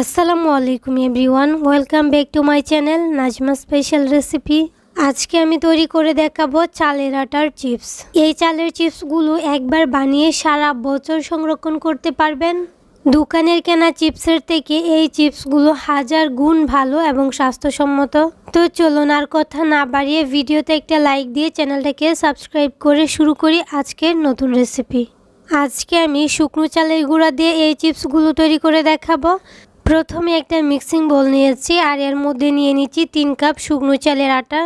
আসসালামু আলাইকুম everyone, welcome back to my channel Najma special recipe. আজকে আমি তৈরি করে দেখাবো চালের আটার চিপস। এই চালের চিপসগুলো একবার বানিয়ে সারা বছর সংরক্ষণ করতে পারবেন। দোকানের কেনা চিপসের থেকে এই চিপসগুলো হাজার গুণ ভালো এবং স্বাস্থ্যসম্মত। তো চলুন আর কথা না বাড়িয়ে ভিডিওতে একটা লাইক দিয়ে চ্যানেলটাকে সাবস্ক্রাইব করে শুরু করি আজকের নতুন রেসিপি। আজকে আমি শুকনো চালের গুঁড়া দিয়ে এই চিপসগুলো তৈরি করে দেখাবো। প্রথমে একটা মিক্সিং বোল নিয়েছি আর এর মধ্যে নিয়ে নিচ্ছি তিন কাপ শুকনো চালের আটা।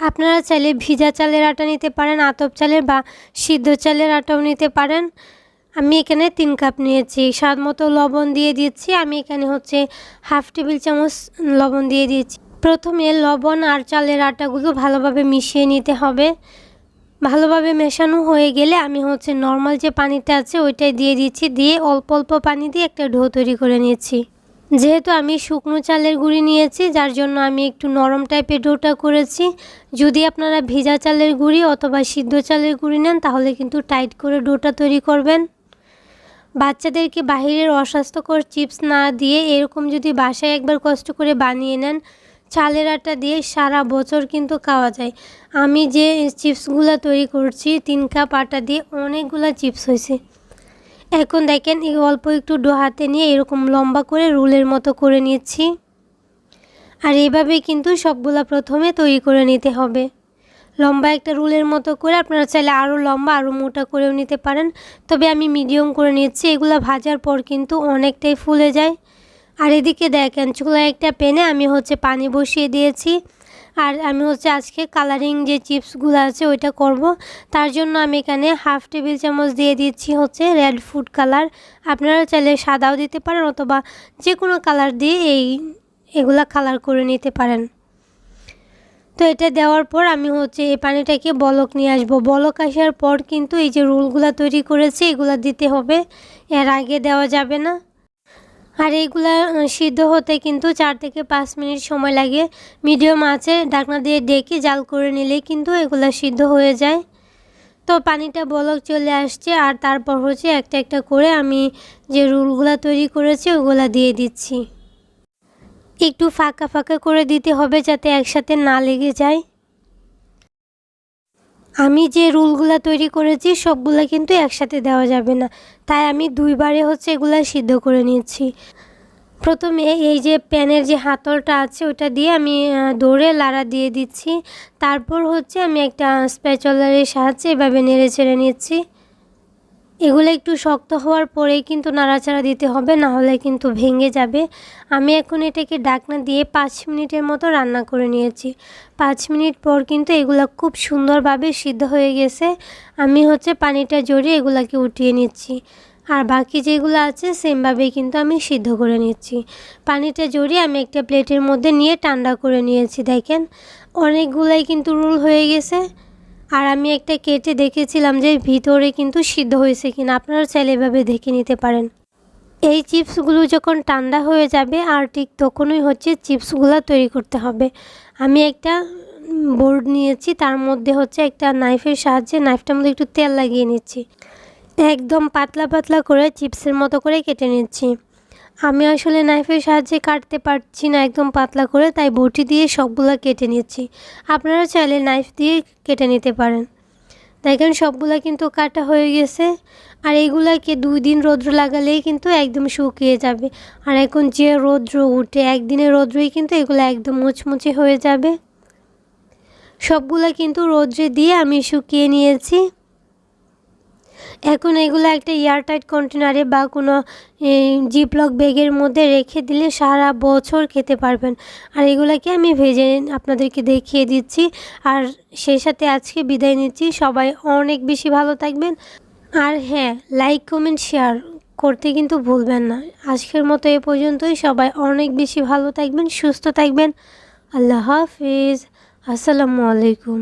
আপনারা চাইলে ভিজা চালের আটা নিতে পারেন, আতপ চালের বা সিদ্ধ চালের আটাও নিতে পারেন। আমি এখানে তিন কাপ নিয়েছি। স্বাদ মতো লবণ দিয়ে দিচ্ছি। আমি এখানে হচ্ছে হাফ টেবিল চামচ লবণ দিয়ে দিয়েছি। প্রথমে লবণ আর চালের আটাগুলো ভালোভাবে মিশিয়ে নিতে হবে। ভালোভাবে মেশানো হয়ে গেলে আমি হচ্ছে নর্মাল যে পানিটা আছে ওইটাই দিয়ে দিচ্ছি। দিয়ে অল্প অল্প পানি দিয়ে একটা ঢো তৈরি করে নিয়েছি যেহেতু আমি শুকনো চালের গুঁড়ি নিয়েছি, যার জন্য আমি একটু নরম টাইপের ডোটা করেছি। যদি আপনারা ভিজা চালের গুঁড়ি অথবা সিদ্ধ চালের গুঁড়ি নেন, তাহলে কিন্তু টাইট করে ডোটা তৈরি করবেন। বাচ্চাদেরকে বাহিরের অস্বাস্থ্যকর চিপস না দিয়ে এরকম যদি বাসায় একবার কষ্ট করে বানিয়ে নেন, চালের আটা দিয়ে সারা বছর কিন্তু খাওয়া যায়। আমি যে চিপসগুলো তৈরি করছি, তিন কাপ আটা দিয়ে অনেকগুলো চিপস হয়েছে। এখন দেখেন এই অল্প একটু ডো হাতে নিয়ে এরকম লম্বা করে রুলের মতো করে নিচ্ছি। আর এইভাবে কিন্তু সবগুলা প্রথমে তৈরি করে নিতে হবে। লম্বা একটা রুলের মতো করে আপনারা চাইলে আরও লম্বা আরও মোটা করেও নিতে পারেন। তবে আমি মিডিয়াম করে নিচ্ছি, এগুলো ভাজার পর কিন্তু অনেকটাই ফুলে যায়। আর এদিকে দেখেন চুলায় একটা প্যানে আমি হচ্ছে পানি বসিয়ে দিয়েছি। আর আমি হচ্ছে আজকে কালারিং যে চিপসগুলো আছে ওইটা করব। তার জন্য আমি এখানে হাফ টেবিল চামচ দিয়ে দিচ্ছি হচ্ছে রেড ফুড কালার আপনারা চাইলে সাদাও দিতে পারেন অথবা যে কোনো কালার দিয়ে এই, এগুলা কালার করে নিতে পারেন। তো এটা দেওয়ার পর আমি হচ্ছে এই পানিটাকে বলক নিয়ে আসব। বলক আসার পর কিন্তু এই যে রোলগুলা তৈরি করেছি, এগুলা দিতে হবে। এর আগে দেওয়া যাবে না। আর এইগুলা সিদ্ধ হতে কিন্তু চার থেকে পাঁচ মিনিট সময় লাগে। মিডিয়াম আছে, ঢাকনা দিয়ে ডেকে জাল করে নিলেই কিন্তু এগুলা সিদ্ধ হয়ে যায়। তো পানিটা বলক চলে আসছে, আর তারপর হচ্ছে একটা একটা করে আমি যে রুলগুলা তৈরি করেছি, ওগুলা দিয়ে দিচ্ছি। একটু ফাঁকা ফাঁকা করে দিতে হবে যাতে একসাথে না লেগে যায়। আমি যে রুলগুলো তৈরি করেছি, সবগুলো কিন্তু একসাথে দেওয়া যাবে না। তাই আমি দুইবারে হচ্ছে এগুলো সিদ্ধ করে নিয়েছি। প্রথমে এই যে প্যানের যে হাতলটা আছে, ওটা দিয়ে আমি দৌড়ে লাড়া দিয়ে দিচ্ছি। তারপর হচ্ছে আমি একটা স্প্যাচলারের সাহায্যে এভাবে নেড়ে ছেড়ে নিচ্ছি। এগুলো একটু শক্ত হওয়ার পরেই কিন্তু নাড়াচাড়া দিতে হবে, না হলে কিন্তু ভেঙে যাবে। আমি এখন এটাকে ডাকনা দিয়ে পাঁচ মিনিটের মতো রান্না করে নিয়েছি। পাঁচ মিনিট পর কিন্তু এগুলো খুব সুন্দরভাবে সিদ্ধ হয়ে গেছে। আমি হচ্ছে পানিটা জড়িয়ে এগুলাকে উঠিয়ে নিচ্ছি। আর বাকি যেগুলো আছে সেমভাবেই কিন্তু আমি সিদ্ধ করে নিচ্ছি। পানিটা জড়িয়ে আমি একটা প্লেটের মধ্যে নিয়ে ঠান্ডা করে নিয়েছি, দেখেন। অনেকগুলাই কিন্তু রোল হয়ে গেছে। আর আমি একটা কেটে দেখেছিলাম যে ভিতরে কিন্তু সিদ্ধ হয়েছে কিনা। আপনারা চাইলে এভাবে দেখে নিতে পারেন। এই চিপসগুলো যখন ঠান্ডা হয়ে যাবে, আর ঠিক তখনই হচ্ছে চিপসগুলো তৈরি করতে হবে। আমি একটা বোর্ড নিয়েছি, তার মধ্যে হচ্ছে একটা নাইফের সাহায্যে নাইফটার মধ্যে একটু তেল লাগিয়ে নিচ্ছি। একদম পাতলা পাতলা করে চিপসের মতো করে কেটে নিচ্ছি। আমি আসলে নাইফের সাহায্যে কাটতে পারছি না, একদম পাতলা করে, তাই বটি দিয়ে সবগুলো কেটে নিচ্ছি। আপনারা চাইলে নাইফ দিয়ে কেটে নিতে পারেন। দেখেন, সবগুলো কিন্তু কাটা হয়ে গেছে। আর এইগুলাকে দুই দিন রৌদ্র লাগালেই কিন্তু একদম শুকিয়ে যাবে। আর এখন যে রৌদ্র উঠে, একদিনের রৌদ্রই কিন্তু এগুলো একদম মুচমুচে হয়ে যাবে। সবগুলো কিন্তু রৌদ্রে দিয়ে আমি শুকিয়ে নিয়েছি। এখন এগুলো একটা এয়ারটাইট কন্টেনারে বা কোনো জিপলক ব্যাগের মধ্যে রেখে দিলে সারা বছর খেতে পারবেন। আর এগুলোকে আমি ভেজে আপনাদেরকে দেখিয়ে দিচ্ছি। আর সেই সাথে আজকে বিদায় নিচ্ছি। সবাই অনেক বেশি ভালো থাকবেন। আর হ্যাঁ লাইক কমেন্ট শেয়ার করতে কিন্তু ভুলবেন না। আজকের মতো এ পর্যন্তই। সবাই অনেক বেশি ভালো থাকবেন, সুস্থ থাকবেন। আল্লাহ হাফিজ। আসসালামু আলাইকুম।